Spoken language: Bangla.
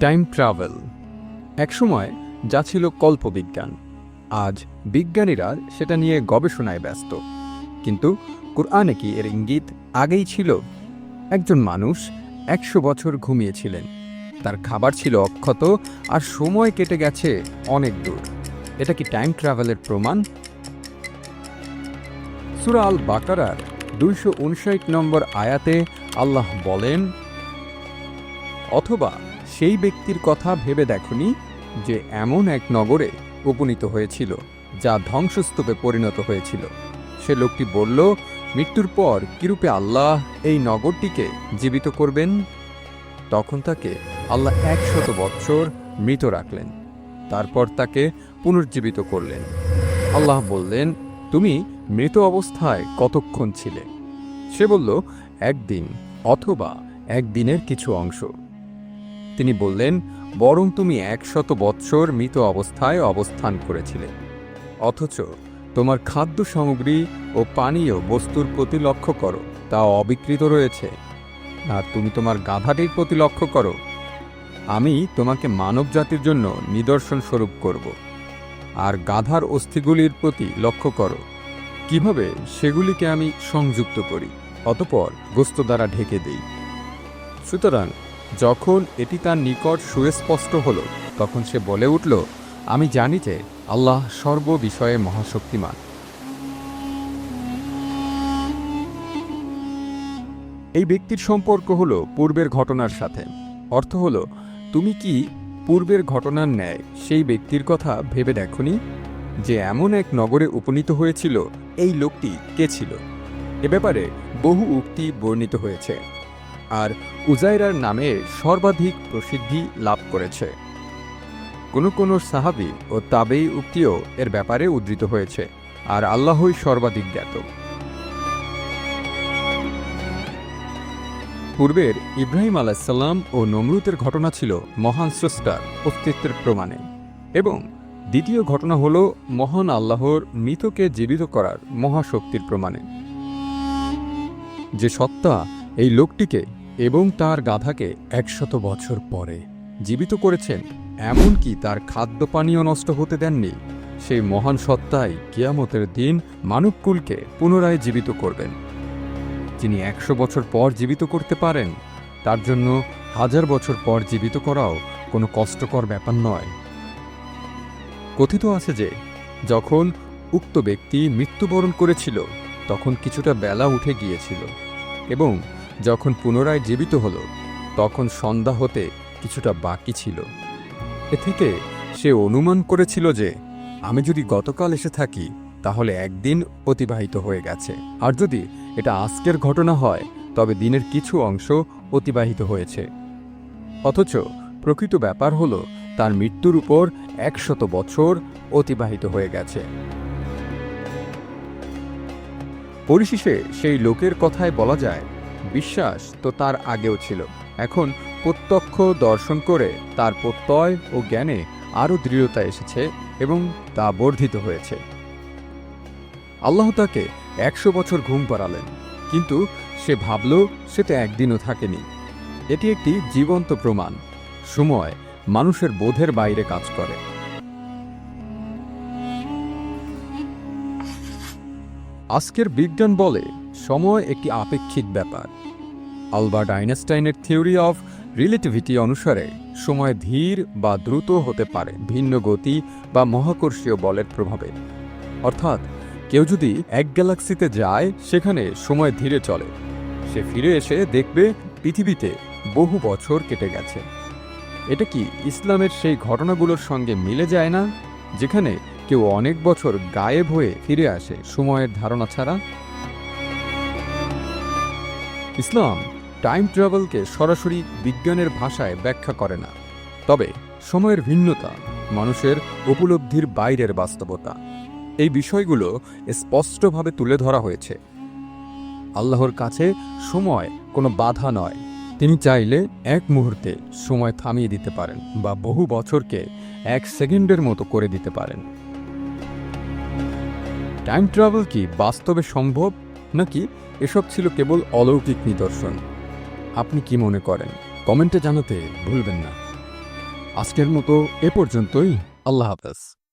টাইম ট্রাভেল একসময় যা ছিল কল্পবিজ্ঞান। আজ বিজ্ঞানীরা সেটা নিয়ে গবেষণায় ব্যস্ত। কিন্তু কোরআনে কি এর ইঙ্গিত আগেই ছিল? একজন মানুষ একশো বছর ঘুমিয়েছিলেন। তার খাবার ছিল অক্ষত আর সময় কেটে গেছে অনেক দূর। এটা কি টাইম ট্রাভেলের প্রমাণ? সুরা আল বাকারার দুইশো উনষাট নম্বর আয়াতে আল্লাহ বলেন, অথবা সেই ব্যক্তির কথা ভেবে দেখনি যে এমন এক নগরে উপনীত হয়েছিল, যা ধ্বংসস্তূপে পরিণত হয়েছিল। সে লোকটি বলল, মৃত্যুর পর কিরূপে আল্লাহ এই নগরটিকে জীবিত করবেন? তখন তাকে আল্লাহ একশত বৎসর মৃত রাখলেন, তারপর তাকে পুনর্জীবিত করলেন। আল্লাহ বললেন, তুমি মৃত অবস্থায় কতক্ষণ ছিলে? সে বলল, একদিন অথবা একদিনের কিছু অংশ। তিনি বললেন, বরং তুমি একশত বৎসর মৃত অবস্থায় অবস্থান করেছিলে। অথচ তোমার খাদ্য সামগ্রী ও পানীয় বস্তুর প্রতি লক্ষ্য করো, তা অবিকৃত রয়েছে। আর তুমি তোমার গাধাটির প্রতি লক্ষ্য করো। আমি তোমাকে মানব জাতির জন্য নিদর্শন স্বরূপ করব। আর গাধার অস্থিগুলির প্রতি লক্ষ্য করো। কীভাবে সেগুলিকে আমি সংযুক্ত করি, অতপর গোস্ত দ্বারা ঢেকে দেই। সুতরাং যখন এটি তার নিকট সুস্পষ্ট হল, তখন সে বলে উঠল, আমি জানি যে আল্লাহ সর্ব বিষয়ে মহাশক্তিমান। এই ব্যক্তির সম্পর্ক হল পূর্বের ঘটনার সাথে। অর্থ হল, তুমি কি পূর্বের ঘটনার ন্যায় সেই ব্যক্তির কথা ভেবে দেখনি, যে এমন এক নগরে উপনীত হয়েছিল, এই লোকটি কে ছিল? এ ব্যাপারে বহু উক্তি বর্ণিত হয়েছে। আর উজাইরার নামে সর্বাধিক প্রসিদ্ধি লাভ করেছে। কোনো কোনো সাহাবি ও তাবেই উক্তিও এর ব্যাপারে উদ্ধৃত হয়েছে, আর আল্লাহই সর্বাধিক জ্ঞাত পূর্বের ইব্রাহিম আলাহিসাল্লাম ও নমরুতের ঘটনা ছিল মহান স্রষ্টার অস্তিত্বের প্রমাণে এবং দ্বিতীয় ঘটনা হল মহান আল্লাহর মৃতকে জীবিত করার মহাশক্তির প্রমাণে। যে সত্তা এই লোকটিকে এবং তার গাধাকে একশত বছর পরে জীবিত করেছেন, এমনকি তার খাদ্য পানীয় নষ্ট হতে দেননি, সেই মহান সত্তাই কিয়ামতের দিন মানবকুলকে পুনরায় জীবিত করবেন। যিনি একশো বছর পর জীবিত করতে পারেন, তার জন্য হাজার বছর পর জীবিত করাও কোনো কষ্টকর ব্যাপার নয়। কথিত আছে যে, যখন উক্ত ব্যক্তি মৃত্যুবরণ করেছিল, তখন কিছুটা বেলা উঠে গিয়েছিল এবং যখন পুনরায় জীবিত হল, তখন সন্ধ্যা হতে কিছুটা বাকি ছিল। এ থেকে সে অনুমান করেছিল যে, আমি যদি গতকাল এসে থাকি, তাহলে একদিন অতিবাহিত হয়ে গেছে। আর যদি এটা আজকের ঘটনা হয়, তবে দিনের কিছু অংশ অতিবাহিত হয়েছে। অথচ প্রকৃত ব্যাপার হল, তার মৃত্যুর উপর একশত বছর অতিবাহিত হয়ে গেছে। পরিশেষে সেই লোকের কথায় বলা যায় বিশ্বাস তো তার আগেও ছিল। এখন প্রত্যক্ষ দর্শন করে তার প্রত্যয় ও জ্ঞানে আরও দৃঢ়তা এসেছে এবং তা বর্ধিত হয়েছে। আল্লাহ তাকে একশো বছর ঘুম পাড়ালেন, কিন্তু সে ভাবল সে তো একদিনও থাকেনি। এটি একটি জীবন্ত প্রমাণ, সময় মানুষের বোধের বাইরে কাজ করে। আজকের বিজ্ঞান বলে সময় একটি আপেক্ষিক ব্যাপার। আলবার্ট আইনস্টাইনের থিওরি অফ রিলেটিভিটি অনুসারে, সময় ধীর বা দ্রুত হতে পারে ভিন্ন গতি বা মহাকর্ষীয় বলের প্রভাবে। অর্থাৎ, কেউ যদি এক গ্যালাক্সিতে যায়, সেখানে সময় ধীরে চলে। সে ফিরে এসে দেখবে পৃথিবীতে বহু বছর কেটে গেছে। এটা কি ইসলামের সেই ঘটনাগুলোর সঙ্গে মিলে যায় না? যেখানে কেউ অনেক বছর গায়েব হয়ে ফিরে আসে সময়ের ধারণা ছাড়া? ইসলাম টাইম ট্রাভেলকে সরাসরি বিজ্ঞানের ভাষায় ব্যাখ্যা করে না। তবে সময়ের ভিন্নতা, মানুষের উপলব্ধির বাইরের বাস্তবতা, এই বিষয়গুলো স্পষ্টভাবে তুলে ধরা হয়েছে। আল্লাহর কাছে সময় কোনো বাধা নয়। তিনি চাইলে এক মুহূর্তে সময় থামিয়ে দিতে পারেন বা বহু বছরকে এক সেকেন্ডের মতো করে দিতে পারেন। টাইম ট্রাভেল কি বাস্তবে সম্ভব নাকি এসব ছিল কেবল অলৌকিক নিদর্শন। আপনি কি মনে করেন? কমেন্টে জানাতে ভুলবেন না। আজকের মতো এ পর্যন্তই। আল্লাহ হাফেজ।